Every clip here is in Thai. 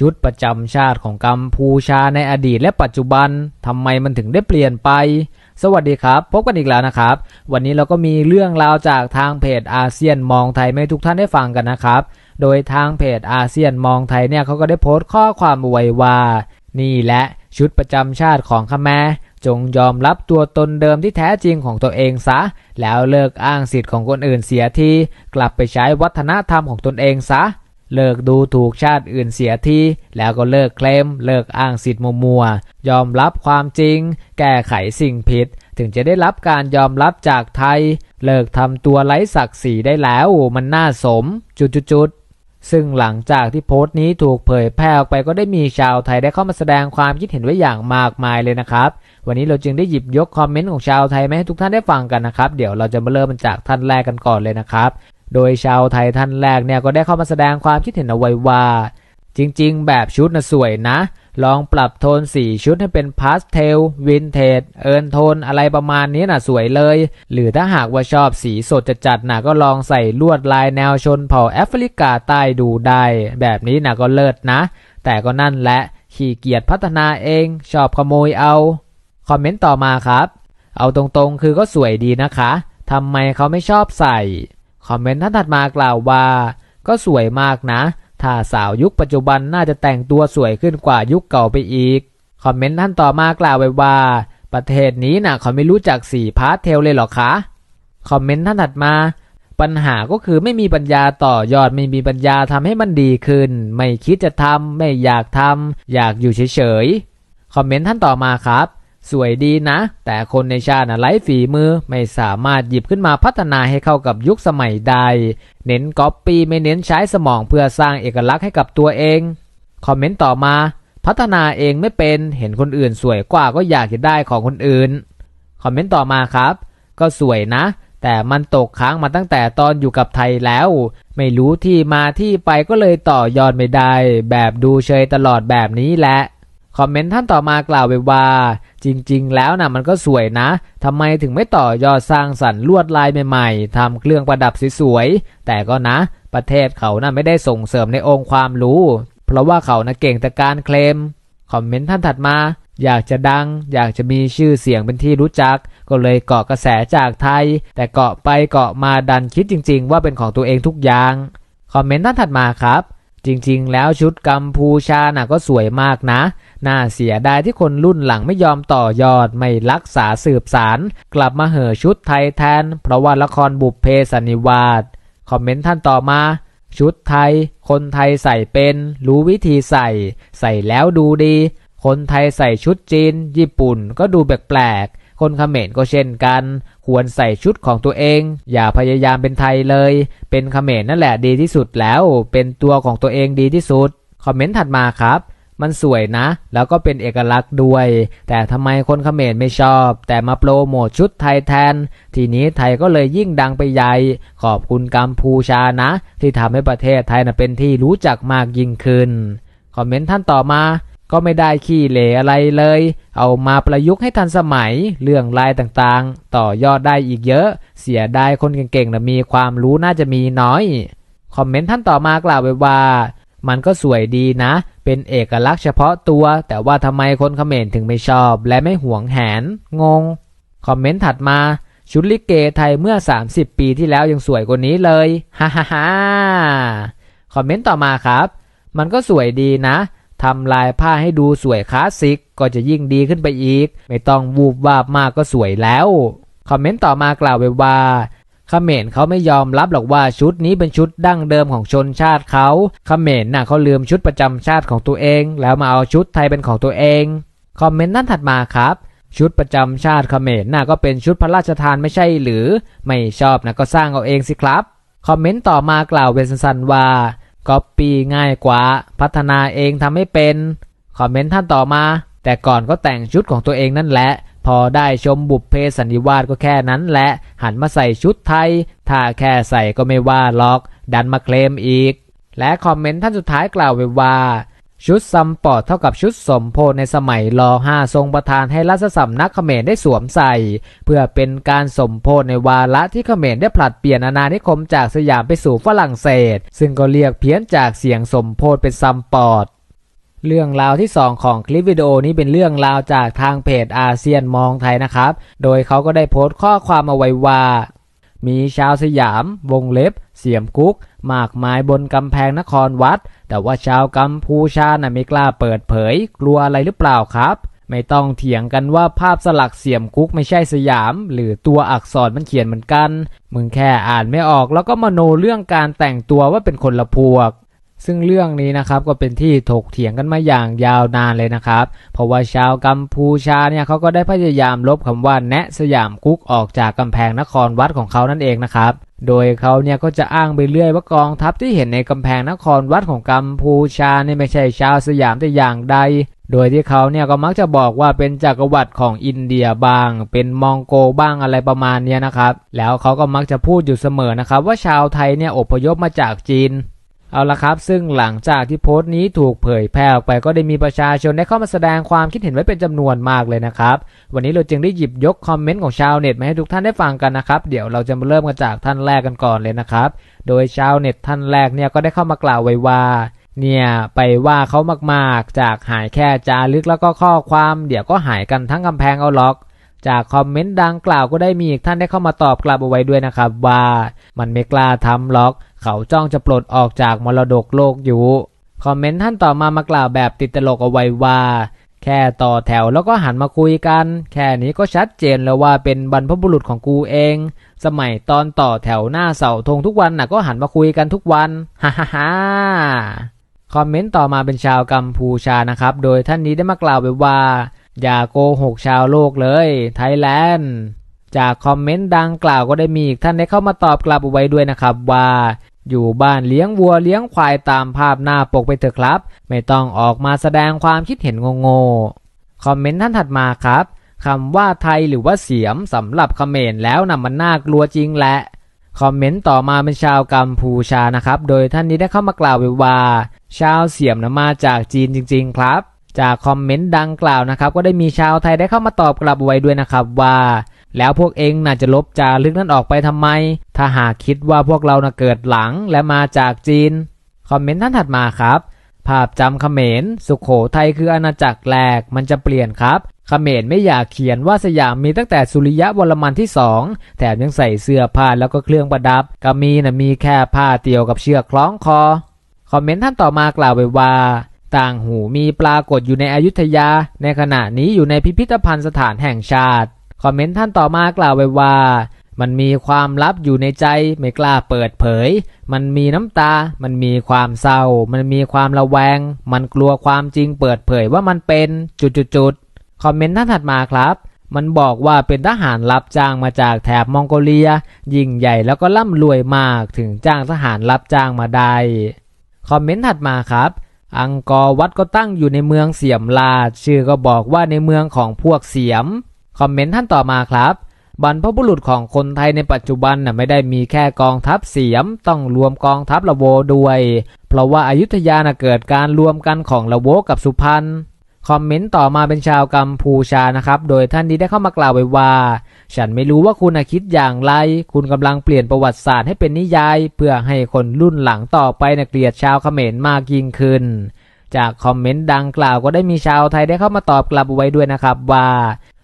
ชุดประจำชาติของกัมพูชาในอดีตและปัจจุบันทำไมมันถึงได้เปลี่ยนไป สวัสดีครับ พบกันอีกแล้วนะครับ วันนี้เราก็มีเรื่องราวจากทางเพจอาเซียนมองไทยให้ทุกท่านได้ฟังกันนะครับ โดยทางเพจอาเซียนมองไทยเนี่ยเขาก็ได้โพสต์ข้อความไว้ว่า นี่แหละชุดประจำชาติของขแมจงยอมรับตัวตนเดิมที่แท้จริงของตัวเองซะ แล้วเลิกอ้างสิทธิ์ของคนอื่นเสียทีกลับไปใช้วัฒนธรรมของตนเองซะ เลิกดูถูกชาติอื่นเสียทีแล้วก็เลิกเคลมเลิกอ้างสิทธิ์มัวๆยอมรับความจริง แก้ไขสิ่งผิด ถึงจะได้รับการยอมรับจากไทย เลิกทำตัวไร้ศักดิ์ศรีได้แล้วมันน่าสม จุดๆๆซึ่งหลังจากที่โพสต์นี้ถูกเผยแพร่ออกไปก็ได้มีชาวไทยได้เข้ามาแสดงความคิดเห็นไว้อย่างมากมายเลยนะครับ วันนี้เราจึงได้หยิบยกคอมเมนต์ของชาวไทยมาให้ทุกท่านได้ฟังกันนะครับ เดี๋ยวเราจะมาเริ่มจากท่านแรกกันก่อนเลยนะครับ โดยชาวไทยท่านแรกเนี่ยก็ได้เข้ามาแสดงความคิดเห็นเอาไว้ว่าจริงๆ แบบชุดนะสวยนะ ลองปรับโทนสีชุดให้เป็นพาสเทล วินเทจ เอิร์นโทนอะไรประมาณนี้น่ะสวยเลย หรือถ้าหากว่าชอบสีสดจัดๆน่ะก็ลองใส่ลวดลายแนวชนเผ่าแอฟริกาใต้ดูได้ แบบนี้น่ะก็เลิศนะ แต่ก็นั่นแหละ ขี้เกียจพัฒนาเอง ชอบขโมยเอา คอมเมนต์ต่อมาครับ เอาตรงๆ คือก็สวยดีนะคะทำไมเขาไม่ชอบใส่ คอมเมนต์ท่านถัดมากล่าวว่า ก็สวยมากนะ ถ้าสาวยุคปัจจุบันน่าจะแต่งตัวสวยขึ้นกว่ายุคเก่าไปอีก คอมเมนต์ท่านต่อมากล่าวไว้ว่า ประเทศนี้น่ะเขาไม่รู้จักสีพาสเทลเลยเหรอคะ คอมเมนต์ท่านถัดมา ปัญหาก็คือไม่มีปัญญาต่อยอดไม่มีปัญญาทำให้มันดีขึ้น ไม่คิดจะทำไม่อยากทำอยากอยู่เฉยๆ คอมเมนต์ท่านต่อมาครับ สวยดีนะ แต่คนในชาติน่ะไร้ฝีมือไม่สามารถหยิบขึ้นมาพัฒนาให้เข้ากับยุคสมัยใด เน้นก๊อปปี้ไม่เน้นใช้สมองเพื่อสร้างเอกลักษณ์ให้กับตัวเอง คอมเมนต์ต่อมา พัฒนาเองไม่เป็นเห็นคนอื่นสวยกว่าก็อยากจะได้ของคนอื่น คอมเมนต์ต่อมาครับ ก็สวยนะ แต่มันตกค้างมาตั้งแต่ตอนอยู่กับไทยแล้ว ไม่รู้ที่มาที่ไปก็เลยต่อยอดไม่ได้ แบบดูเชยตลอดแบบนี้แหละ คอมเมนต์ท่านต่อมากล่าวไว้ว่า จริงๆ แล้วนะมันก็สวยนะทำไมถึงไม่ต่อยอดสร้างสรรค์ลวดลายใหม่ๆทำเครื่องประดับสวยๆแต่ก็นะ ประเทศเขานะ่ะไม่ได้ส่งเสริมในองค์ความรู้ เพราะว่าเขานะเก่งแต่การเคลมคอมเมนต์ท่านถัดมา อยากจะดัง อยากจะมีชื่อเสียงเป็นที่รู้จัก ก็เลยเกาะกระแสจากไทย แต่เกาะไปเกาะมาดันคิดจริง ๆ ว่าเป็นของตัวเองทุกอย่างคอมเมนต์ท่านถัดมาครับ จริงๆ แล้วชุดกัมพูชาน่ะก็สวยมากนะ น่าเสียดายที่คนรุ่นหลังไม่ยอมต่อยอดไม่รักษาสืบสาร กลับมาเห่อชุดไทยแทน เพราะว่าละครบุพเพสันนิวาสคอมเมนต์ท่านต่อมา ชุดไทย คนไทยใส่เป็น รู้วิธีใส่ ใส่แล้วดูดี คนไทยใส่ชุดจีน ญี่ปุ่นก็ดูแปลก คนเขมรก็เช่นกัน ควรใส่ชุดของตัวเอง อย่าพยายามเป็นไทยเลย เป็นเขมรนั่นแหละดีที่สุดแล้ว เป็นตัวของตัวเองดีที่สุด คอมเมนต์ถัดมาครับมันสวยนะ แล้วก็เป็นเอกลักษณ์ด้วย แต่ทำไมคนเขมรไม่ชอบ แต่มาโปรโมทชุดไทยแทน ทีนี้ไทยก็เลยยิ่งดังไปใหญ่ ขอบคุณกัมพูชานะ ที่ทำให้ประเทศไทยนะเป็นที่รู้จักมากยิ่งขึ้น คอมเมนต์ท่านต่อมา ก็ไม่ได้ขี้เหร่อะไรเลย เอามาประยุกต์ให้ทันสมัย เรื่องลายต่างๆ ต่อยอดได้อีกเยอะ เสียดายคนเก่งๆนะมีความรู้น่าจะมีน้อย คอมเมนต์ท่านต่อมากล่าวไว้ว่า มันก็สวยดีนะ เป็นเอกลักษณ์เฉพาะตัว แต่ว่าทำไมคนเขมรถึงไม่ชอบ และไม่หวงแหน งง คอมเมนต์ถัดมา ชุดลิเกไทยเมื่อ 30 ปีที่แล้วยังสวยกว่านี้เลย ฮ่าฮ่าฮ่าคอมเมนต์ต่อมาครับ มันก็สวยดีนะ ทำลายผ้าให้ดูสวยคลาสสิกก็จะยิ่งดีขึ้นไปอีก ไม่ต้องวูบวาบมากก็สวยแล้ว คอมเมนต์ต่อมากล่าวไว้ว่าเขมรเขาไม่ยอมรับหรอกว่าชุดนี้เป็นชุดดั้งเดิมของชนชาติเขาเขมรน่ะเขาลืมชุดประจำชาติของตัวเอง แล้วมาเอาชุดไทยเป็นของตัวเอง คอมเมนต์นั้นถัดมาครับ ชุดประจำชาติเขมรน่ะก็เป็นชุดพระราชทานไม่ใช่หรือ ไม่ชอบนะก็สร้างเอาเองสิครับ คอมเมนต์ต่อมากล่าวเวนสันๆว่า ก๊อปปี้ง่ายกว่า พัฒนาเองทำให้เป็น คอมเมนต์ท่านต่อมา แต่ก่อนก็แต่งชุดของตัวเองนั่นแหละ พอได้ชมบุพเพสันนิวาสก็แค่นั้นแหละ หันมาใส่ชุดไทย ถ้าแค่ใส่ก็ไม่ว่าล็อก ดันมาเคลมอีก และคอมเมนต์ท่านสุดท้ายกล่าวไว้ว่า ชุดซัมปอร์เท่ากับชุดสมโพในสมัยรห้าทรงประทานให้รัชสำนักเขมรได้สวมใส่ เพื่อเป็นการสมโพธในวาระที่เขมรได้ผลัดเปลี่ยนอาณานิคมจากสยามไปสู่ฝรั่งเศส ซึ่งก็เรียกเพี้ยนจากเสียงสมโพธเป็นซัมปอร์เรื่องราวที่ 2 ของคลิปวิดีโอนี้เป็นเรื่องราวจากทางเพจอาเซียนมองไทยนะครับ โดยเขาก็ได้โพสต์ข้อความเอาไว้ว่า มีชาวสยาม วงเล็บ เสียมกุ๊กมากมายบนกำแพงนครวัด แต่ว่าชาวกัมพูชาน่ะไม่กล้าเปิดเผย กลัวอะไรหรือเปล่าครับ ไม่ต้องเถียงกันว่าภาพสลักเสียมกุ๊กไม่ใช่สยาม หรือตัวอักษรมันเขียนเหมือนกัน มึงแค่อ่านไม่ออกแล้วก็มโนเรื่องการแต่งตัวว่าเป็นคนละพวก ซึ่งเรื่องนี้นะครับก็เป็นที่ถกเถียงกันมาอย่างยาวนานเลยนะครับ เพราะว่าชาวกัมพูชาเนี่ยเขาก็ได้พยายามลบคำว่าแนะสยามกุ๊กออกจากกำแพงนครวัดของเขานั่นเองนะครับโดยเขาเนี่ยก็จะอ้างไปเรื่อยว่ากองทัพที่เห็นในกำแพงนครวัดของกัมพูชาเนี่ยไม่ใช่ชาวสยามแต่อย่างใด โดยที่เขาเนี่ยก็มักจะบอกว่าเป็นจักรวรรดิของอินเดียบ้าง เป็นมองโกบ้างอะไรประมาณเนี้ยนะครับ แล้วเขาก็มักจะพูดอยู่เสมอนะครับว่าชาวไทยเนี่ยอพยพมาจากจีน เอาละครับ ซึ่งหลังจากที่โพสต์นี้ถูกเผยแพร่ออกไปก็ได้มีประชาชนได้เข้ามาแสดงความคิดเห็นไว้เป็นจำนวนมากเลยนะครับ วันนี้เราจึงได้หยิบยกคอมเมนต์ของชาวเน็ตมาให้ทุกท่านได้ฟังกันนะครับ เดี๋ยวเราจะมาเริ่มกันจากท่านแรกกันก่อนเลยนะครับ โดยชาวเน็ตท่านแรกเนี่ยก็ได้เข้ามากล่าวไว้ว่าเนี่ยไปว่าเขามากๆ จากหายแค่จารึกแล้วก็ข้อความเดี๋ยวก็หายกันทั้งกำแพงเอาล็อก จากคอมเมนต์ดังกล่าวก็ได้มีอีกท่านได้เข้ามาตอบกลับเอาไว้ด้วยนะครับว่า มันไม่กล้าทำล็อก เขาจ้องจะปลดออกจากมรดกโลกอยู่ คอมเมนต์ท่านต่อมามากล่าวแบบติดตลกเอาไว้ว่า แค่ต่อแถวแล้วก็หันมาคุยกัน แค่นี้ก็ชัดเจนแล้วว่าเป็นบรรพบุรุษของกูเอง สมัยตอนต่อแถวหน้าเสาธงทุกวันน่ะก็หันมาคุยกันทุกวันฮ่าฮ่าฮ่าคอมเมนต์ต่อมาเป็นชาวกัมพูชานะครับ โดยท่านนี้ได้มากล่าวไว้ว่า อย่าโกหกชาวโลกเลย ไทยแลนด์จากคอมเมนต์ดังกล่าวก็ได้มีอีกท่านได้เข้ามาตอบกลับเอาไว้ด้วยนะครับว่า อยู่บ้านเลี้ยงวัวเลี้ยงควายตามภาพหน้าปกไปเถอะครับ ไม่ต้องออกมาแสดงความคิดเห็นโง่ๆคอมเมนต์ท่านถัดมาครับคำว่าไทยหรือว่าเสียมสำหรับเขมรแล้วนะมันน่ากลัวจริงแหละคอมเมนต์ต่อมาเป็นชาวกัมพูชานะครับ โดยท่านนี้ได้เข้ามากล่าวไว้ว่า ชาวเสียมนะมาจากจีนจริง ๆ ครับ จากคอมเมนต์ดังกล่าวนะครับ ก็ได้มีชาวไทยได้เข้ามาตอบกลับไว้ด้วยนะครับว่า แล้วพวกเองน่าจะลบจารึกนั้นออกไปทำไม ถ้าหากคิดว่าพวกเราน่ะเกิดหลังและมาจากจีน คอมเมนต์ท่านถัดมาครับ ภาพจำเขมร สุขโขทัยคืออาณาจักรแรกมันจะเปลี่ยนครับเขมรไม่อยากเขียนว่าสยามมีตั้งแต่สุริยะวรมันที่สองแถมยังใส่เสื้อผ้าแล้วก็เครื่องประดับกามีนะมีแค่ผ้าเตียวกับเชือกคล้องคอ คอมเมนต์ท่านต่อมากล่าวไว้ว่า ต่างหูมีปรากฏอยู่ในอยุธยา ในขณะนี้อยู่ในพิพิธภัณฑ์สถานแห่งชาติ คอมเมนต์ท่านต่อมากล่าวไว้ว่า มันมีความลับอยู่ในใจไม่กล้าเปิดเผย มันมีน้ำตา มันมีความเศร้า มันมีความระแวง มันกลัวความจริงเปิดเผยว่ามันเป็นจุดๆคอมเมนต์ท่านถัดมาครับมันบอกว่าเป็นทหารรับจ้างมาจากแถบมองโกเลีย ยิ่งใหญ่แล้วก็ร่ำรวยมากถึงจ้างทหารรับจ้างมาได้ คอมเมนต์ถัดมาครับ อังกอร์วัดก็ตั้งอยู่ในเมืองเสียมราช ชื่อก็บอกว่าในเมืองของพวกเสียม คอมเมนต์ท่านต่อมาครับบรรพบุรุษของคนไทยในปัจจุบันน่ะไม่ได้มีแค่กองทัพเสียม ต้องรวมกองทัพละโวด้วย เพราะว่าอายุทยาน่ะเกิดการรวมกันของละโวกับสุพรรณคอมเมนต์ต่อมาเป็นชาวกัมพูชานะครับ โดยท่านนี้ได้เข้ามากล่าวไว้ว่า ฉันไม่รู้ว่าคุณคิดอย่างไร คุณกำลังเปลี่ยนประวัติศาสตร์ให้เป็นนิยาย เพื่อให้คนรุ่นหลังต่อไปน่ะเกลียดชาวเขมรมากยิ่งขึ้น จากคอมเมนต์ดังกล่าวก็ได้มีชาวไทยได้เข้ามาตอบกลับไว้ด้วยนะครับว่า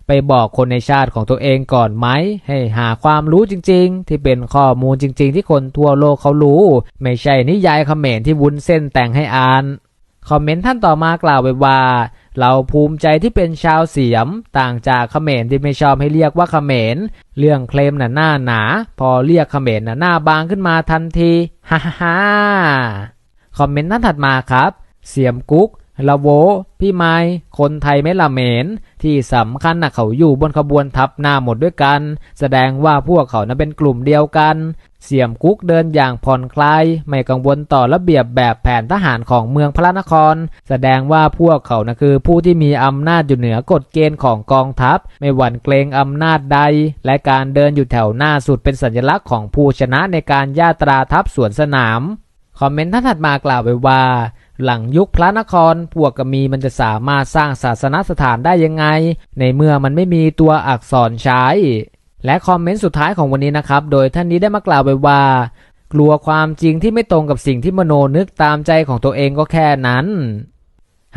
ไปบอกคนในชาติของตัวเองก่อนไหม ให้หาความรู้จริง ๆ ที่เป็นข้อมูลจริง ๆ ที่คนทั่วโลกเขารู้ ไม่ใช่นิยายเขมรที่วุ้นเส้นแต่งให้อ่านคอมเมนต์ท่านต่อมากล่าวไว้ว่า เราภูมิใจที่เป็นชาวเสียม ต่างจากเขมรที่ไม่ชอบให้เรียกว่าเขมร เรื่องเคลมน่ะหน้าหนา พอเรียกเขมรน่ะหน้าบางขึ้นมาทันทีฮ่าฮ่าฮ่าคอมเมนต์ท่านถัดมาครับ เสียมกุ๊ก ละโว พี่ไม้ คนไทยไม่ละเมน ที่สำคัญนะเขาอยู่บนขบวนทัพหน้าหมดด้วยกัน แสดงว่าพวกเขานะเป็นกลุ่มเดียวกัน เสียมกุ๊กเดินอย่างผ่อนคลาย ไม่กังวลต่อระเบียบแบบแผนทหารของเมืองพระนคร แสดงว่าพวกเขานะคือผู้ที่มีอำนาจอยู่เหนือกฎเกณฑ์ของกองทัพ ไม่หวั่นเกรงอำนาจใด และการเดินอยู่แถวหน้าสุดเป็นสัญลักษณ์ของผู้ชนะในการย่าตราทัพสวนสนาม คอมเมนต์ท่านถัดมากล่าวไว้ว่า หลังยุคพระนครพวกกมีมันจะสามารถสร้างศาสนสถานได้ยังไง ในเมื่อมันไม่มีตัวอักษรใช้ และคอมเมนต์สุดท้ายของวันนี้นะครับ โดยท่านนี้ได้มากล่าวไว้ว่า กลัวความจริงที่ไม่ตรงกับสิ่งที่มโนนึกตามใจของตัวเองก็แค่นั้น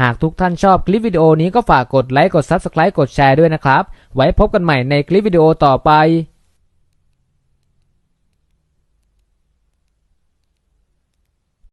หากทุกท่านชอบคลิปวิดีโอนี้ก็ฝากกดไลค์กด Subscribe กดแชร์ด้วยนะครับ ไว้พบกันใหม่ในคลิปวิดีโอต่อไป